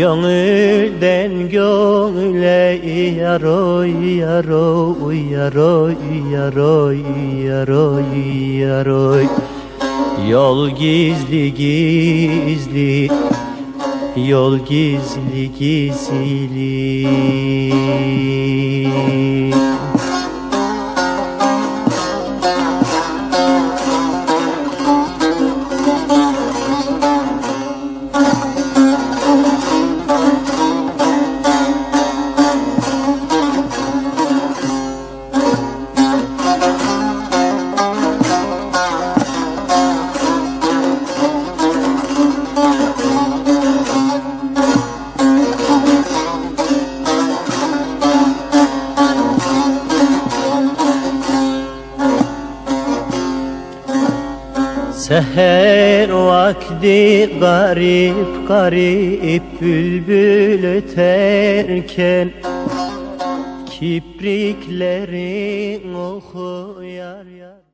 Gönülden gönüle yaroy yaroy yaroy yaroy yaroy yaroy Yol gizli gizli Yol gizli gizli Seher vakti garip garip bülbül öterken Kipriklerin oku yar yar